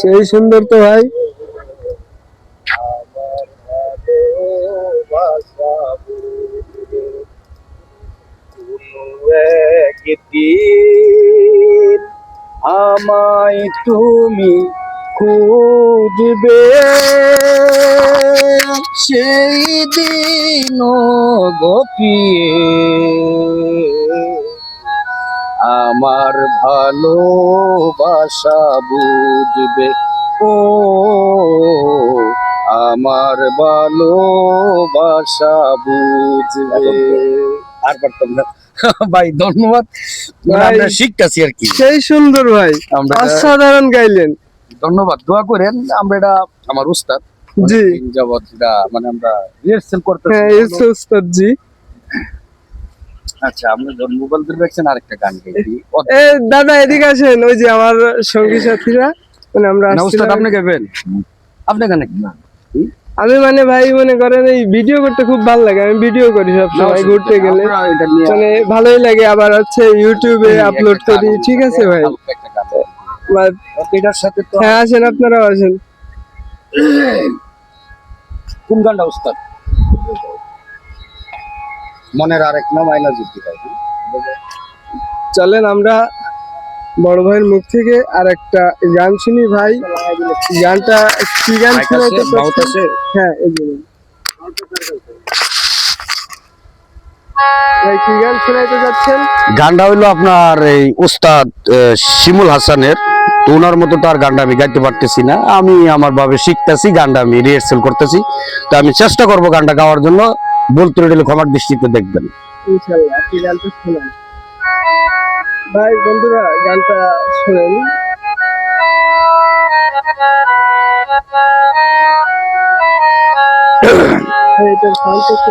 সেই সুন্দর তো ভাই। আমায় তুমি খুঁজবে। সেই দিন গপিয়ে আমার ভালোবাসা বুঝবে। ও আমার ভালোবাসা বুঝবে। আর পারতাম না। ভাই ধন্যবাদ। মানে। আমরা শিখতেছি আর কি। সেই সুন্দর ভাই। আমরা অসাধারণ গাইলেন। ধন্যবাদ। দোয়া করেন আমরা এটা আমার উস্তাদ জি। যাবত এটা মানে আমরা রিহার্সেল করতে হ্যাঁ উস্তাদ জি আচ্ছা মোবাইল ধরে রাখছেন আরেকটা গান গাইছি দাদা এদিকে আসেন ওই যে আমার সঙ্গী সাথীরা মানে আমরা না উস্তাদ আসছিলাম। আপনি গাইবেন আপনি গান না আমি মানে ভাই মনে করেন এই ভিডিও করতে খুব ভালো লাগে আমি ভিডিও করি সব সময় ঘুরতে গেলে। আমরা মানে ভালোই লাগে আবার হচ্ছে ইউটিউবে আপলোড করি। ঠিক আছে ভাই। এটার সাথে তো হ্যাঁ আসেন আপনারাও আসেন। কোন গানটা উস্তাদ মনের আরেক নাম আইনা যুক্তি হ্যাঁ? চলেন আমরা বড় ভাইয়ের মুখ থেকে আর একটা গান শুনি ভাই। গানটা কি গান? হ্যাঁ এই শোনাইতে যাচ্ছেন? গানটা হইল আপনার এই উস্তাদ আহ, শিমুল হাসানের। তো ওনার মতো তো আর গানটা আমি গাইতে পারতেছি না। আমি আমার ভাবে শিখতেছি গানটা আমি রিহার্সেল করতেছি। তো আমি চেষ্টা করব গানটা গাওয়ার জন্য। বলতে রইলে ক্ষমার দৃষ্টিতে দেখবেন। ভাই বন্ধুরা গানটা শোনেন। এটার সাউন্ড একটু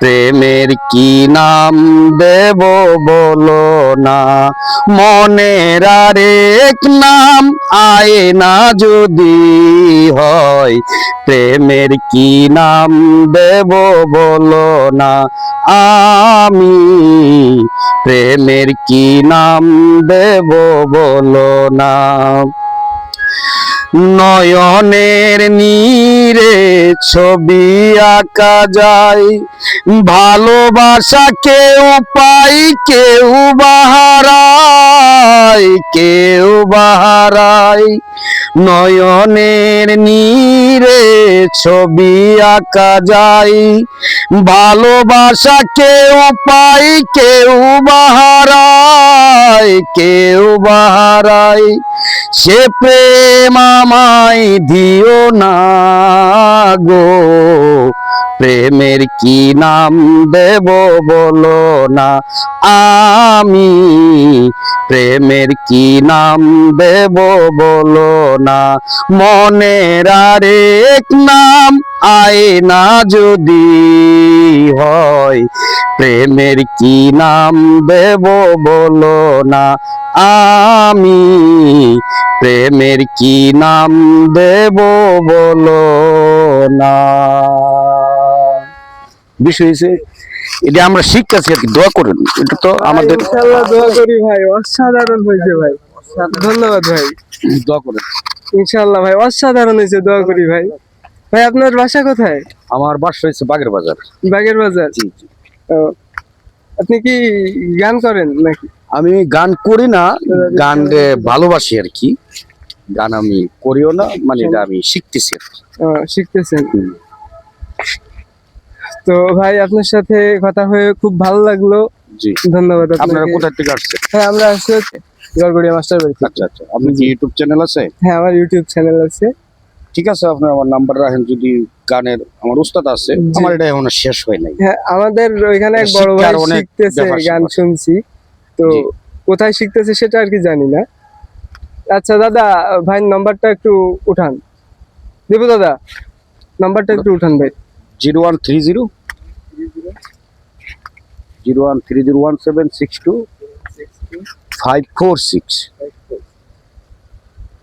প্রেমের কি নাম দেব বলো না? মনের আরেক নাম আয়না যদি হয়, প্রেমের কি নাম দেব বলো না? আমি প্রেমের কি নাম দেব বলো না। নয়নের নীরে ছবি আঁকা যায়। ভালোবাসা কেউ পাই কেউ বাহারায় কেউ বাহারায়। নয়নের নীরে ছবি আঁকা যাই ভালোবাসা কেউ পাই কেউ বাহারায় কেউ বাহারাই সে প্রেম আমায় দিও না গো। প্রেমের কি নাম দেব বলো না। আমি প্রেমের কি নাম দেব বলো না। মনের আরেক নাম আয় না যদি হয় প্রেমের কি নাম দেব বলো না। আমি প্রেমের কি নাম দেব বলো না। বিষয় হয়েছে এটা আমরা কি দোয়া করেন। এটা তো আমাদের ইনশাল্লাহ দোয়া করি ভাই অসাধারণ হয়েছে ভাই। ধন্যবাদ ভাই। দোয়া করেন। ইনশাল্লাহ ভাই অসাধারণ হয়েছে দোয়া করি ভাই। ভাই আপনার বাসা কোথায়? আমার বাসা হয়েছে বাগের বাজার বাগের বাজার জি জি। আপনি কি গান করেন নাকি? আমি গান করি না গান ভালোবাসি আর কি গান আমি করিও না মানে আমি শিখতেছি শিখতেছেন। তো ভাই আপনার সাথে কথা হয়ে খুব ভালো লাগল। জি। ধন্যবাদ আপনারা কোথা থেকে আসছেন? হ্যাঁ আমরা আসলে গড়গড়িয়া মাস্টার বাড়ি আচ্ছা আচ্ছা। আপনি কি ইউটিউব চ্যানেল আছে? হ্যাঁ আমার ইউটিউব চ্যানেল আছে। ঠিক আছে আপনি আমার নাম্বার রাখেন যদি গানের আমার উস্তাদ আছে আমার এটা এখনও শেষ হয় নাই। হ্যাঁ আমাদের ওইখানে এক বড় ভাই শিখতেছে গান শুনছি। তো কোথায় শিখতেছে সেটা আর কি জানি না। আচ্ছা দাদা ভাইয়ের নাম্বারটা একটু উঠান। দেবু দাদা নাম্বারটা একটু উঠান ভাই। Zero one three zero. Zero one three zero one seven six two five four six.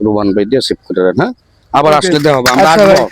Roman ভাই দিয়ে সেভ করে হ্যাঁ? আবার. আসলে দেওয়া হবে। আমরা আচ্ছা আসব।